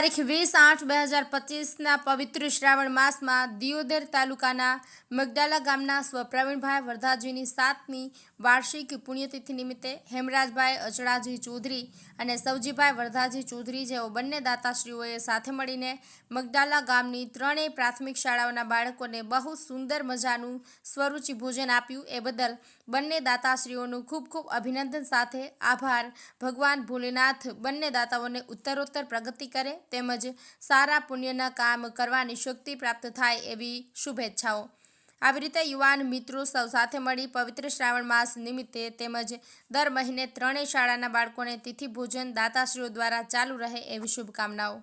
તારીખ વીસ આઠ બે હજાર પચીસના પવિત્ર શ્રાવણ માસમાં દિયોદર તાલુકાના મગડાલા ગામના સ્વ પ્રવીણભાઈ વરદાજીની સાતમી વાર્ષિક પુણ્યતિથિ નિમિત્તે હેમરાજભાઈ અચડાજી ચૌધરી અને સવજીભાઈ વરધાજી ચૌધરી જેઓ બંને દાતાશ્રીઓએ સાથે મળીને મગડાલા ગામની ત્રણેય પ્રાથમિક શાળાઓના બાળકોને બહુ સુંદર મજાનું સ્વરૂચિ ભોજન આપ્યું. એ બદલ બંને દાતાશ્રીઓનું ખૂબ ખૂબ અભિનંદન સાથે આભાર. ભગવાન ભોલેનાથ બંને દાતાઓને ઉત્તરોત્તર પ્રગતિ કરે. તેમજ સારા પુણ્યના કામ કરવાની શક્તિ પ્રાપ્ત થાય એવી શુભેચ્છાઓ. આવી રીતે યુવાન મિત્રો સૌ સાથે મળી પવિત્ર શ્રાવણ માસ નિમિત્તે તેમજ દર મહિને ત્રણેય શાળાના બાળકોને તિથિ ભોજન દાતાશ્રીઓ દ્વારા ચાલુ રહે એવી શુભકામનાઓ.